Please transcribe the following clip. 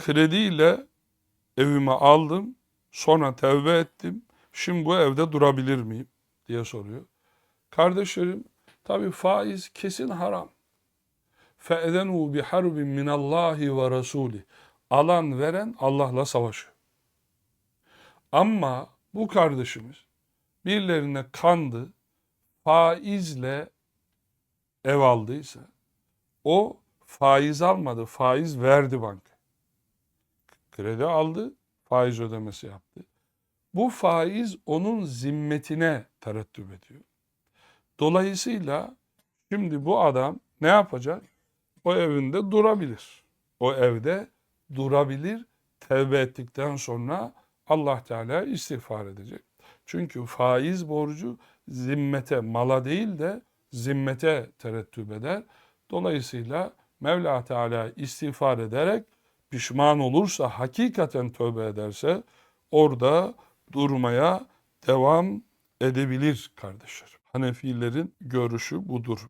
krediyle evimi aldım, sonra tevbe ettim. Şimdi bu evde durabilir miyim diye soruyor. Kardeşlerim, tabi faiz kesin haram. فَاَذَنُوا بِحَرْبٍ مِنَ اللّٰهِ وَرَسُولِهِ Alan veren Allah'la savaşıyor. Ama bu kardeşimiz birilerine kandı, faizle ev aldıysa, o faiz almadı, faiz verdi banka. Kredi aldı, faiz ödemesi yaptı. Bu faiz onun zimmetine terettüp ediyor. Dolayısıyla şimdi bu adam ne yapacak? O evinde durabilir. O evde durabilir. Tevbe ettikten sonra Allah Teala istiğfar edecek. Çünkü faiz borcu zimmete, mala değil de zimmete terettüp eder. Dolayısıyla Mevla Teala istiğfar ederek pişman olursa, hakikaten tövbe ederse orada durmaya devam edebilir kardeşler. Hanefilerin görüşü budur.